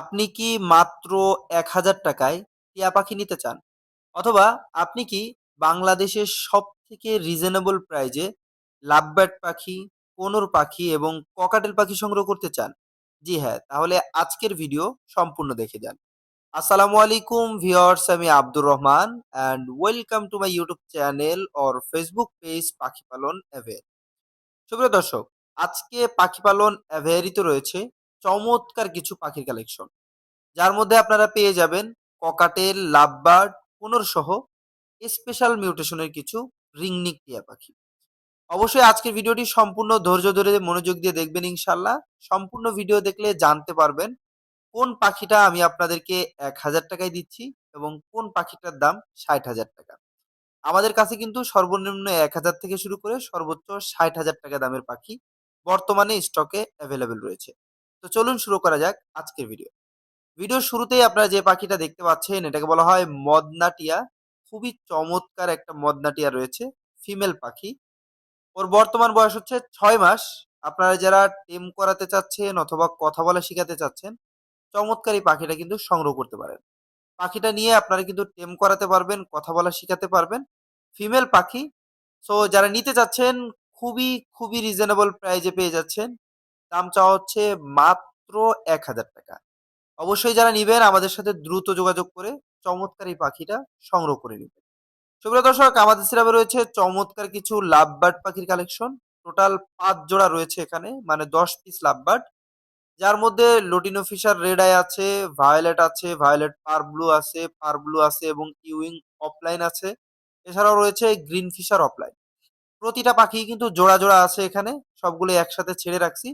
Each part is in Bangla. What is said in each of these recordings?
আপনি কি মাত্র এক হাজার টাকায় টিয়া পাখি নিতে চান? অথবা আপনি কি বাংলাদেশের সব থেকে রিজনেবল প্রাইজে লাভব্যাট পাখি, কোনোর পাখি এবং ককাটেল পাখি সংগ্রহ করতে চান? জি হ্যাঁ তাহলে আজকের ভিডিও সম্পূর্ণ দেখে যান। আসসালামু আলাইকুম ভিওর্স আমি Abdur Rahman and welcome to my YouTube channel or Facebook page পাখি পালন অ্যাভের সুপ্রিয় দর্শক, আজকে পাখি পালন অ্যাভেয়ারিতে রয়েছে। চমৎকার কিছু পাখির কালেকশন যার মধ্যে আপনারা পেয়ে যাবেন ককাটেল লাভবার্ড পুনর সহ স্পেশাল মিউটেশনের কিছু রিংনিক টিয়া পাখি। অবশ্যই আজকের ভিডিওটি সম্পূর্ণ ধৈর্য ধরে মনোযোগ দিয়ে দেখবেন ইনশাল্লাহ। সম্পূর্ণ ভিডিও দেখলে জানতে পারবেন কোন পাখিটা আমি আপনাদেরকে এক হাজার টাকায় দিচ্ছি এবং কোন পাখিটার দাম ষাট হাজার টাকা। আমাদের কাছে কিন্তু সর্বনিম্ন এক হাজার থেকে শুরু করে সর্বোচ্চ ষাট হাজার টাকা দামের পাখি বর্তমানে স্টকে অ্যাভেলেবেল রয়েছে। তো চলুন শুরু করা যাক আজকের ভিডিও ভিডিওর শুরুতেই আপনারা যে পাখিটা দেখতে পাচ্ছেন, এটাকে বলা হয় মদনাটিয়া। খুবই চমৎকার একটা মদনাটিয়া রয়েছে ফিমেল পাখি। ওর বর্তমান বয়স হচ্ছে ছয় মাস। আপনারা যারা টেম করাতে চাচ্ছেন অথবা কথা বলা শেখাতে চাচ্ছেন, চমৎকার পাখিটা কিন্তু সংগ্রহ করতে পারেন। পাখিটা নিয়ে আপনারা কিন্তু টেম করাতে পারবেন, কথা বলা শেখাতে পারবেন। ফিমেল পাখি। সো যারা নিতে চাচ্ছেন, খুবই খুবই রিজনেবল প্রাইজে পেয়ে যাচ্ছেন। দাম চাওয়া হচ্ছে মাত্র এক হাজার টাকা। অবশ্যই যারা নিবেন, আমাদের সাথে দ্রুত যোগাযোগ করে চমৎকার এই পাখিটা সংগ্রহ করে নেবেন। সুপ্রিয় দর্শক, আমাদের সিরাপে রয়েছে চমৎকার কিছু লাভ বার্ড পাখির কালেকশন। টোটাল পাঁচ জোড়া রয়েছে এখানে মানে দশ পিস লাভ বার্ড যার মধ্যে লোটিনো ফিশার রেড আই আছে, ভায়োলেট আছে, ভায়োলেট পার ব্লু আছে, পার ব্লু আছে এবং ইউইং অফলাইন আছে। এছাড়াও রয়েছে গ্রিন ফিশার অফলাইন। প্রতিটা পাখি কিন্তু জোড়া জোড়া আছে এখানে, সবগুলো একসাথে ছেড়ে রাখছি।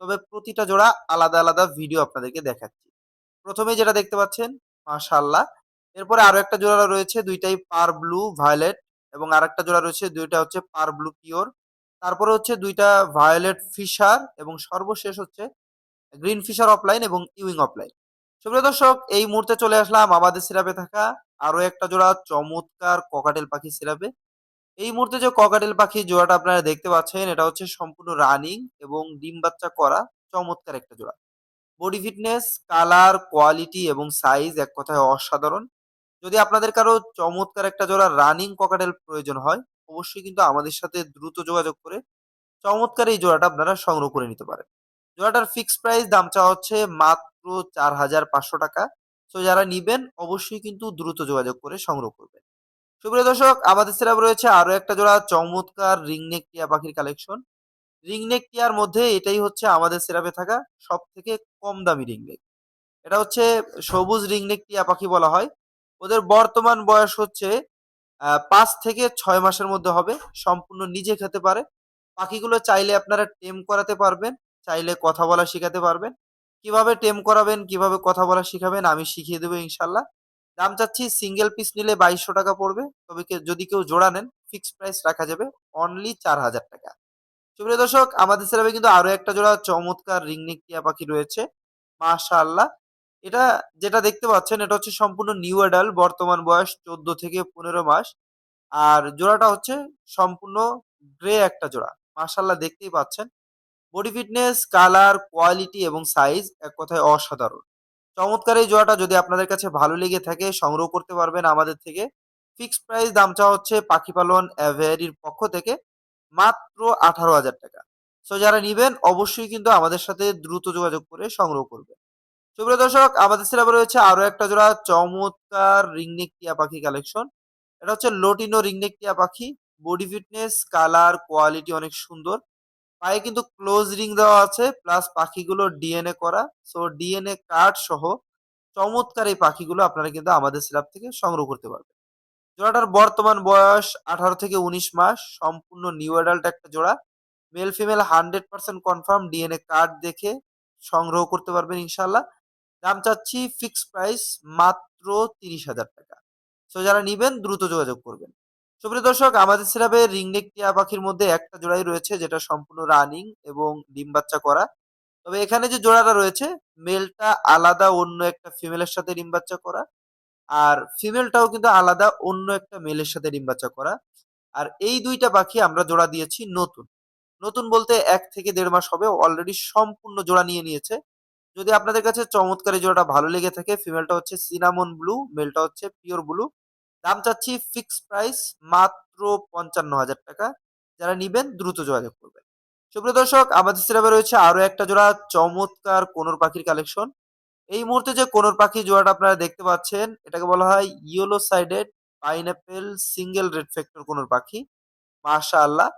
তবে প্রতিটা জোড়া আলাদা আলাদা ভিডিও আপনাদেরকে দেখাচ্ছি। প্রথমে যেটা দেখতে পাচ্ছেন মাশাল্লাহ এরপরে আরও একটা জোড়া রয়েছে, দুইটাই পার ব্লু ভায়োলেট এবং আর একটা জোড়া রয়েছে, দুইটা হচ্ছে পার ব্লু পিওর তারপরে হচ্ছে দুইটা ভায়োলেট ফিশার এবং সর্বশেষ হচ্ছে গ্রিন ফিশার অফলাইন এবং ইউইং অফলাইন সুপ্রিয় দর্শক, এই মুহূর্তে চলে আসলাম আমাদের সিরাপে থাকা আরও একটা জোড়া চমৎকার ককাটেল পাখি সিরাপে। এই মুহূর্তে যে ককাটেল পাখি জোড়াটা আপনারা দেখতে পাচ্ছেন, এটা হচ্ছে সম্পূর্ণ রানিং এবং ডিম বাচ্চা করা চমৎকার একটা জোড়া। বডি ফিটনেস, কালার, কোয়ালিটি এবং সাইজ এক কথায় অসাধারণ। যদি আপনাদের কারও চমৎকার একটা জোড়া রানিং ককাটেল প্রয়োজন হয়, অবশ্যই কিন্তু আমাদের সাথে দ্রুত যোগাযোগ করে চমৎকার এই জোড়াটা আপনারা সংগ্রহ করে নিতে পারেন। জোড়াটার ফিক্স প্রাইস দাম চাওয়া হচ্ছে মাত্র চার হাজার পাঁচশো টাকা। তো যারা নিবেন, অবশ্যই কিন্তু দ্রুত যোগাযোগ করে সংগ্রহ করবেন। সুপ্রিয় দর্শক আমাদের সেরাপ রয়েছে আরও একটা জোড়া চমৎকার রিংনেক টিয়া পাখির কালেকশন। রিংনেক টিয়ার মধ্যে এটাই হচ্ছে আমাদের সেরাপে থাকা সব থেকে কম দামি রিংনেক এটা হচ্ছে সবুজ রিংনেক টিয়া পাখি বলা হয়। ওদের বর্তমান বয়স হচ্ছে পাঁচ থেকে ছয় মাসের মধ্যে হবে। সম্পূর্ণ নিজে খেতে পারে। পাখিগুলো চাইলে আপনারা টেম করাতে পারবেন, চাইলে কথা বলা শেখাতে পারবেন। কীভাবে টেম করাবেন, কীভাবে কথা বলা শিখাবেন, আমি শিখিয়ে দেবো ইনশাল্লাহ। দাম চাচ্ছি সিঙ্গেল পিস নিলে বাইশশো টাকা পড়বে। তবে যদি কেউ জোড়া নেন ফিক্সড প্রাইস রাখা যাবে অনলি চার হাজার টাকা। সুপ্রিয় দর্শক, আমাদের সেরাবে কিন্তু আরও একটা জোড়া চমৎকার রিংনিক টিয়া পাখি রয়েছে। মাশাআল্লাহ। এটা যেটা দেখতে পাচ্ছেন, এটা হচ্ছে সম্পূর্ণ নিউ অ্যাডাল্ট বর্তমান বয়স চোদ্দ থেকে পনেরো মাস। আর জোড়াটা হচ্ছে সম্পূর্ণ গ্রে একটা জোড়া। মাশাআল্লাহ, দেখতেই পাচ্ছেন। বডি ফিটনেস কালার কোয়ালিটি এবং সাইজ এক কথায় অসাধারণ। চমৎকার এই জোড়াটা যদি আপনাদের কাছে ভালো লেগে থাকে, সংগ্রহ করতে পারবেন আমাদের থেকে। ফিক্সড প্রাইস দাম চাওয়া হচ্ছে পাখি পালন অ্যাভেয়ারির পক্ষ থেকে মাত্র আঠারো হাজার টাকা। সো যারা নিবেন, অবশ্যই কিন্তু আমাদের সাথে দ্রুত যোগাযোগ করে সংগ্রহ করবেন। সুপ্রিয় দর্শক, আমাদের সিলেবে রয়েছে আরও একটা জোড়া চমৎকার রিংনেক টিয়া পাখি কালেকশন। এটা হচ্ছে লোটিনো রিংনেক টিয়া পাখি। বডি ফিটনেস, কালার, কোয়ালিটি অনেক সুন্দর। পায়ে কিন্তু ক্লোজ রিং দেওয়া আছে প্লাস পাখিগুলো ডিএনএ করা। সো ডিএনএ কার্ড সহ চমৎকার এই পাখিগুলো আপনারা কিন্তু আমাদের সিরাপ থেকে সংগ্রহ করতে পারবেন। জোড়াটার বর্তমান বয়স আঠারো থেকে উনিশ মাস, সম্পূর্ণ নিউ অ্যাডাল্ট একটা জোড়া। Male female hundred percent confirm DNA card দেখে সংগ্রহ করতে পারবেন ইনশাল্লাহ দাম চাচ্ছি ফিক্স প্রাইস মাত্র তিরিশ হাজার টাকা। সো যারা নিবেন দ্রুত যোগাযোগ করবেন। সুপ্রিয় দর্শক, আমাদের সিরাপে রিংনেক টিয়া পাখির মধ্যে একটা জোড়াই রয়েছে, যেটা সম্পূর্ণ রানিং এবং ডিম বাচ্চা করা। তবে এখানে যে জোড়াটা রয়েছে মেলটা আলাদা, অন্য একটা ফিমেলের সাথে ডিম বাচ্চা করা। আর ফিমেলটাও কিন্তু আলাদা, অন্য একটা মেলের সাথে ডিম বাচ্চা করা। আর এই দুইটা পাখি আমরা জোড়া দিয়েছি নতুন। নতুন বলতে এক থেকে দেড় মাস হবে অলরেডি সম্পূর্ণ জোড়া নিয়ে নিয়েছে। যদি আপনাদের কাছে চমৎকার জোড়াটা ভালো লেগে থাকে ফিমেলটা হচ্ছে সিনামন ব্লু মেলটা হচ্ছে পিওর ব্লু দাম চাচ্ছি ফিক্স প্রাইস মাত্র পঞ্চান্ন হাজার টাকা। যারা নিবেন দ্রুত যোগাযোগ করবেন। সুপ্রিয় দর্শক, আমাদের সিরাপে রয়েছে আরও একটা জোড়া চমৎকার কোনোর পাখির কালেকশন এই মুহূর্তে যে কোনোর পাখি জোড়াটা আপনারা দেখতে পাচ্ছেন, এটাকে বলা হয় yellow sided pineapple single red factor কোনোর পাখি। মাশা আল্লাহ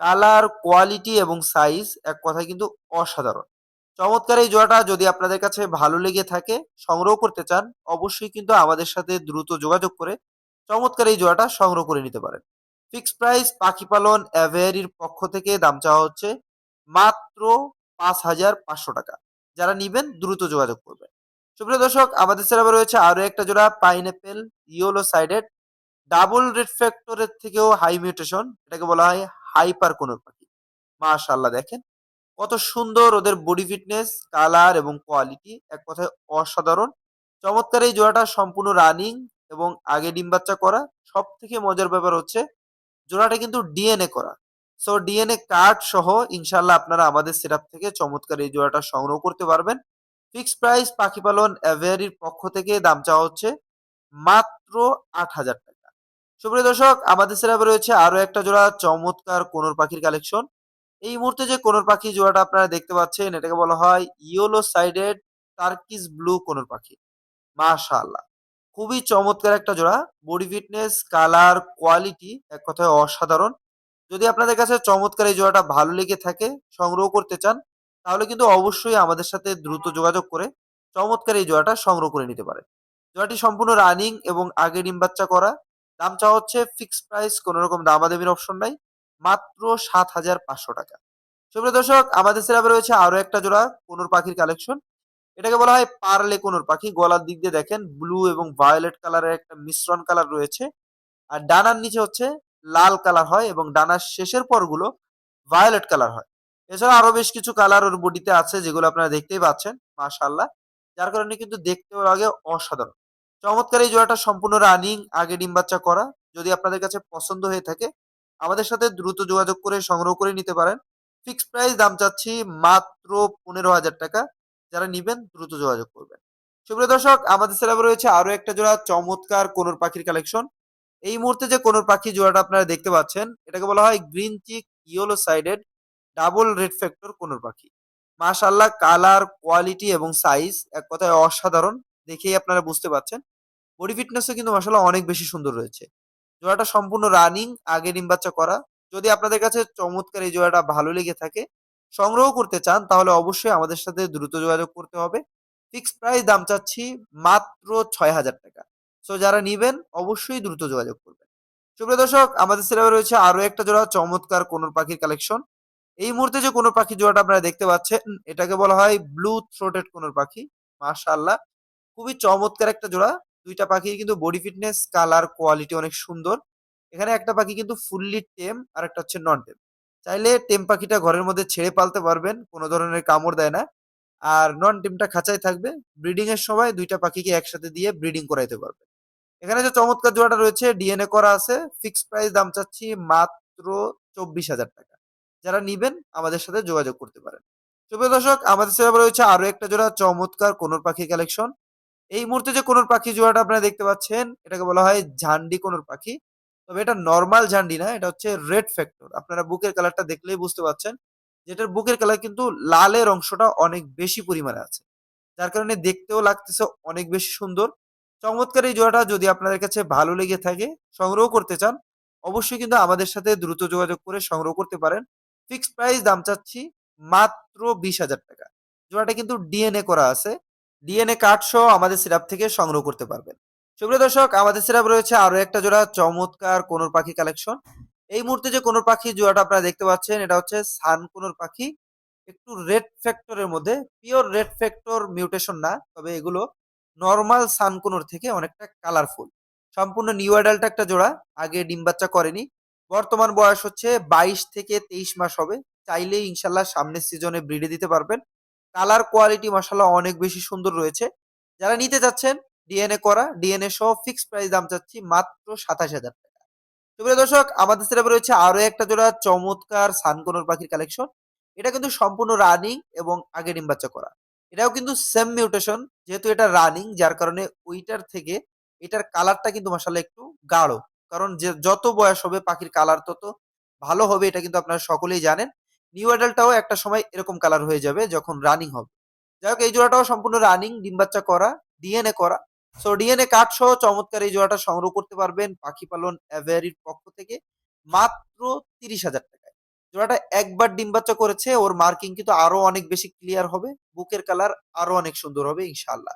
কালার কোয়ালিটি এবং সাইজ এক কথায় কিন্তু অসাধারণ। চমৎকার এই জোড়াটা যদি আপনাদের কাছে ভালো লেগে থাকে, সংগ্রহ করতে চান, অবশ্যই কিন্তু আমাদের সাথে দ্রুত যোগাযোগ করে চমৎকার এই জোড়াটা সংগ্রহ করে নিতে পারেন। ফিক্স প্রাইস পাখি পালন অ্যাভেয়ারির পক্ষ থেকে দাম চাওয়া হচ্ছে মাত্র পাঁচ হাজার পাঁচশো টাকা। যারা নিবেন দ্রুত যোগাযোগ করবেন। সুপ্রিয় দর্শক, আমাদের সেরাবে রয়েছে আরও একটা জোড়া pineapple yellow sided double red ফ্যাক্টরের থেকেও হাই মিউটেশন, এটাকে বলা হয় হাইপার কোনোর পাখি। মাশাল্লাহ দেখেন। কত সুন্দর ওদের বডি ফিটনেস, কালার এবং কোয়ালিটি, এক কথায় অসাধারণ। চমৎকার এই জোড়াটা সম্পূর্ণ রানিং এবং আগে ডিম বাচ্চা করা সব থেকে মজার ব্যাপার হচ্ছে জোড়াটা কিন্তু ডিএনএ করা। সো ডিএনএ কার্ড সহ ইনশাল্লাহ আপনারা আমাদের সেটআপ থেকে চমৎকার এই জোড়াটা সংগ্রহ করতে পারবেন। ফিক্স প্রাইস পাখি পালন অ্যাভেয়ারির পক্ষ থেকে দাম চাওয়া হচ্ছে মাত্র আট হাজার টাকা। সুপ্রিয় দর্শক, আমাদের সেরাপে রয়েছে আরও একটা জোড়া চমৎকার কোনোর পাখির কালেকশন এই মুহূর্তে যে কোনোর পাখি জোড়াটা আপনারা দেখতে পাচ্ছেন, এটাকে বলা হয় yellow sided turquoise blue conure পাখি। মাশাআল্লাহ। খুবই চমৎকার একটা জোড়া। বডি ফিটনেস, কালার, কোয়ালিটি এক কথায় অসাধারণ। যদি আপনাদের কাছে চমৎকার এই জোড়াটা ভালো লেগে থাকে, সংগ্রহ করতে চান, তাহলে কিন্তু অবশ্যই আমাদের সাথে দ্রুত যোগাযোগ করে চমৎকার এই জোড়াটা সংগ্রহ করে নিতে পারে জোড়াটি সম্পূর্ণ রানিং এবং আগে ডিম বাচ্চা করা। দাম চাওয়া হচ্ছে ফিক্সড প্রাইস, কোনো রকম দামাদামির অপশন নাই, মাত্র সাত হাজার পাঁচশো টাকা। সুপ্রিয় দর্শক, আমাদের সেরাপে রয়েছে আরও একটা জোড়া, কোনোর পাখির কালেকশন এটাকে বলা হয় পার্লে কোনোর পাখি। গলার দিক দিয়ে দেখেন, ব্লু এবং ভায়োলেট কালারের একটা মিশ্রণ কালার রয়েছে। আর ডানার নিচে হচ্ছে লাল কালার হয় এবং ডানার শেষের পরগুলো ভায়োলেট কালার হয়। এছাড়া আরও বেশ কিছু কালার ওর বডিতে আছে, যেগুলো আপনারা দেখতেই পাচ্ছেন মাশাল্লাহ যার কারণে কিন্তু দেখতেও লাগে অসাধারণ। চমৎকার এই জোড়াটা সম্পূর্ণ রানিং, আগে ডিম বাচ্চা করা। যদি আপনাদের কাছে পছন্দ হয়ে থাকে, আমাদের সাথে দ্রুত যোগাযোগ করে সংগ্রহ করে নিতে পারেন। ফিক্সড প্রাইস দাম চাচ্ছি মাত্র পনেরো হাজার টাকা। যারা নিবেন দ্রুত যোগাযোগ করবেন। সুপ্রিয় দর্শক, আমাদের সেলাবে রয়েছে আরও একটা জোড়া চমৎকার কোনোর পাখির কালেকশন। এই মুহূর্তে যে কোনোর পাখি জোড়াটা আপনারা দেখতে পাচ্ছেন, এটাকে বলা হয় green cheek yellow sided double red factor কোনোর পাখি। মাশাল্লাহ কালার, কোয়ালিটি এবং সাইজ এক কথায় অসাধারণ দেখেই আপনারা বুঝতে পারছেন। বডি ফিটনেসও কিন্তু মাশাল্লাহ অনেক বেশি সুন্দর রয়েছে। জোড়াটা সম্পূর্ণ রানিং, আগে ডিম বাচ্চা করা। যদি আপনাদের কাছে চমৎকার এই জোড়াটা ভালো লেগে থাকে সংগ্রহ করতে চান, তাহলে অবশ্যই আমাদের সাথে দ্রুত যোগাযোগ করতে হবে। ফিক্সড প্রাইস দাম চাচ্ছি মাত্র ছয় হাজার টাকা। সো যারা নিবেন, অবশ্যই দ্রুত যোগাযোগ করবেন। সুপ্রিয় দর্শক, আমাদের সিলেবে রয়েছে আরও একটা জোড়া চমৎকার কোন পাখির কালেকশন। এই মুহূর্তে যে কোন পাখি জোড়াটা আপনারা দেখতে পাচ্ছেন, এটাকে বলা হয় ব্লু থ্রোটেড কোন পাখি। মাশাআল্লাহ, খুবই চমৎকার একটা জোড়া। দুইটা পাখির কিন্তু বডি ফিটনেস, কালার, কোয়ালিটি অনেক সুন্দর। এখানে একটা পাখি কিন্তু ফুললি টেম, আর একটা হচ্ছে নন টেম। চাইলে টেম পাখিটা ঘরের মধ্যে ছেড়ে পালতে পারবেন, কোনো ধরনের কামড় দেয় না। আর নন টেমটা খাঁচায় থাকবে ব্রিডিং এর সময় দুইটা পাখিকে একসাথে দিয়ে ব্রিডিং করাইতে পারবে এখানে যে চমৎকার জোড়াটা রয়েছে ডিএনএ করা আছে ফিক্সড প্রাইস দাম চাচ্ছি মাত্র চব্বিশ হাজার টাকা। যারা নিবেন, আমাদের সাথে যোগাযোগ করতে পারেন। সুপ্রিয় দর্শক, আমাদের সেবা রয়েছে আরও একটা জোড়া, চমৎকার কোনোর পাখি কালেকশন এই মুহূর্তে যে কোনোর পাখি জোড়াটা আপনারা দেখতে পাচ্ছেন, এটাকে বলা হয় ঝান্ডি কোনোর পাখি। তবে এটা নর্মাল ঝান্ডি না, এটা হচ্ছে রেড ফ্যাক্টর আপনারা বুকের কালারটা দেখলেই বুঝতে পারছেন যেটার বুকের কালার কিন্তু লালের অংশটা অনেক বেশি পরিমাণে আছে, যার কারণে দেখতেও লাগতেছে অনেক বেশি সুন্দর। চমৎকার এই জোড়াটা যদি আপনাদের কাছে ভালো লেগে থাকে, সংগ্রহ করতে চান, অবশ্যই কিন্তু আমাদের সাথে দ্রুত যোগাযোগ করে সংগ্রহ করতে পারেন। ফিক্সড প্রাইস দাম চাচ্ছি মাত্র বিশ হাজার টাকা। জোড়াটা কিন্তু ডিএনএ করা আছে। ডিএনএ কার্ড সহ আমাদের সিরাপ থেকে সংগ্রহ করতে পারবেন। সুপ্রিয় দর্শক, আমাদের সিরাপ রয়েছে আরও একটা জোড়া চমৎকার কোনোর পাখি কালেকশন এই মুহূর্তে যে কোনোর পাখি জোড়াটা আপনারা দেখতে পাচ্ছেন, এটা হচ্ছে সান কোনোর পাখি। একটু রেড ফ্যাক্টরের মধ্যে পিওর রেড ফ্যাক্টর মিউটেশন না, তবে এগুলো নর্মাল সান সানকুনোর থেকে অনেকটা কালারফুল সম্পূর্ণ নিউ অ্যাডাল্ট একটা জোড়া, আগে ডিম বাচ্চা করেনি। বর্তমান বয়স হচ্ছে বাইশ থেকে তেইশ মাস হবে। চাইলেই ইনশাল্লাহ সামনের সিজনে ব্রিডে দিতে পারবেন। কালার কোয়ালিটি মাসাল্লাহ অনেক বেশি সুন্দর রয়েছে। যারা নিতে যাচ্ছেন ডিএনএ করা ডিএনএ সহ ফিক্সড প্রাইস দাম চাচ্ছি মাত্র সাতাশ হাজার টাকা। সুপ্রিয় দর্শক, আমাদের সেটা রয়েছে আরও একটা জোড়া চমৎকার সানকোনোর পাখির কালেকশন এটা কিন্তু সম্পূর্ণ রানিং এবং আগে ডিম বাচ্চা করা। এটাও কিন্তু সেম মিউটেশন যেহেতু এটা রানিং যার কারণে ওইটার থেকে এটার কালারটা কিন্তু মাসাল্লাহ একটু গাঢ়। কারণ যে যত বয়স হবে পাখির কালার তত ভালো হবে এটা কিন্তু আপনারা সকলেই জানেন। নিউ অ্যাডাল্টটাও একটা সময় এরকম কালার হয়ে যাবে যখন রানিং হবে। যাই হোক, এই জোড়াটাও সম্পূর্ণ রানিং ডিম বাচ্চা করা ডিএনএ করা। সো ডিএনএ কার্ড সহ চমৎকার এই জোড়াটা সংগ্রহ করতে পারবেন পাখি পালন অ্যাভেয়ারির পক্ষ থেকে মাত্র তিরিশ হাজার টাকায়। জোড়াটা একবার ডিম বাচ্চা করেছে, ওর মার্কিং কিন্তু আরও অনেক বেশি ক্লিয়ার হবে, বুকের কালার আরও অনেক সুন্দর হবে ইনশাল্লাহ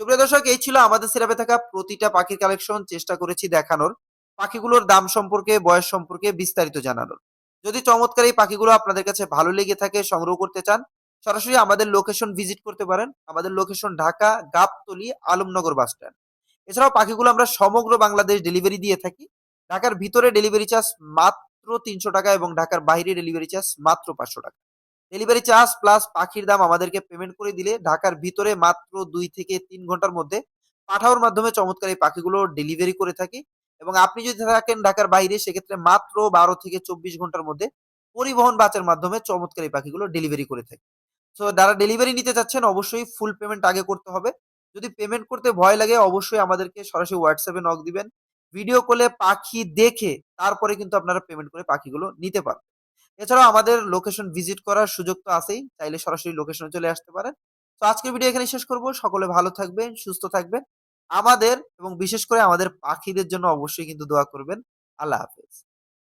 সুপ্রিয় দর্শক, এই ছিল আমাদের সিরাপে থাকা প্রতিটা পাখির কালেকশন চেষ্টা করেছি দেখানোর। পাখিগুলোর দাম সম্পর্কে, বয়স সম্পর্কে বিস্তারিত জানানোর। যদি চমৎকার এই পাখিগুলো আপনাদের কাছে ভালো লেগে থাকে, সংগ্রহ করতে চান সরাসরি আমাদের লোকেশন ভিজিট করতে পারেন। আমাদের location Dhaka, Gabtoli, Alamnagar bus stand এছাড়াও পাখিগুলো আমরা সমগ্র বাংলাদেশ ডেলিভারি দিয়ে থাকি। ঢাকার ভিতরে ডেলিভারি চার্জ মাত্র তিনশো টাকা এবং ঢাকার বাইরে ডেলিভারি চার্জ মাত্র পাঁচশো টাকা। ডেলিভারি চার্জ প্লাস পাখির দাম আমাদেরকে পেমেন্ট করে দিলে ঢাকার ভিতরে মাত্র দুই থেকে তিন ঘণ্টার মধ্যে পাঠাওয়ার মাধ্যমে চমৎকার এই পাখিগুলো ডেলিভারি করে থাকি। এবং আপনি যদি থাকেন ঢাকার বাইরে, সেক্ষেত্রে মাত্র বারো থেকে চব্বিশ ঘণ্টার মধ্যে পরিবহন বাসের মাধ্যমে চমৎকার এই পাখিগুলো ডেলিভারি করে থাকি। সো যারা ডেলিভারি নিতে চাচ্ছেন, অবশ্যই ফুল পেমেন্ট আগে করতে হবে। যদি পেমেন্ট করতে ভয় লাগে, অবশ্যই আমাদেরকে সরাসরি হোয়াটসঅ্যাপে নক দিবেন। ভিডিও কলে পাখি দেখে, তারপরে কিন্তু আপনারা পেমেন্ট করে পাখিগুলো নিতে পারবেন। এছাড়াও আমাদের লোকেশন ভিজিট করার সুযোগ তো আছেই, চাইলে সরাসরি লোকেশনে চলে আসতে পারেন। তো আজকের ভিডিও এখানে শেষ করব। সকলে ভালো থাকবেন, সুস্থ থাকবেন। আমাদের এবং বিশেষ করে আমাদের পাখিদের জন্য অবশ্যই কিন্তু দোয়া করবেন। আল্লাহ হাফেজ।